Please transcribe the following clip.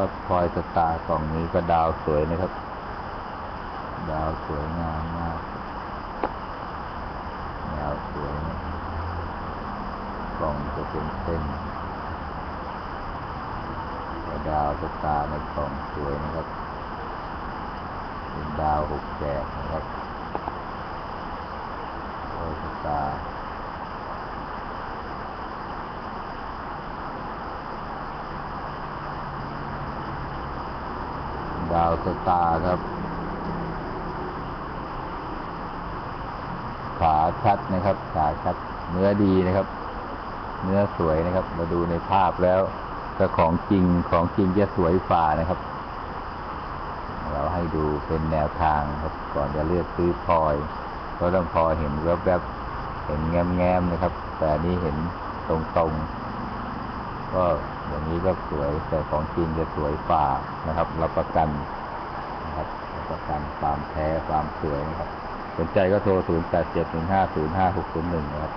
ครับพลอยสตาร์กล่องนี้ก็ดาวสวยนะครับ ดาวสวยงามมาก ดาวสวยนะกล่องจะเป็นเส้นดาวสตาร์ในกล่องสวยนะครับเป็นดาวหกแฉกนะครับพลอยสตาร์ ดาวสตาร์ครับ ขาชัดนะครับ ขาชัด เนื้อดีนะครับ เนื้อสวยนะครับ มาดูในภาพแล้วก็ของจริงของจริงจะสวยฝ่านะครับ เราให้ดูเป็นแนวทางครับ ก่อนจะเลือกซื้อพลอยก็ต้องพอเห็นแวบๆเห็นแง้มๆนะครับ แต่นี้เห็นตรงๆ ก็อย่างนี้ก็สวยแต่ของจริงจะสวยฝ่านะครับรับประกันนะครับรับประกันความแท้ความสวยนะครับ สนใจก็โทร 0 8 7 1 5 0 5 6 0 1 นะครับ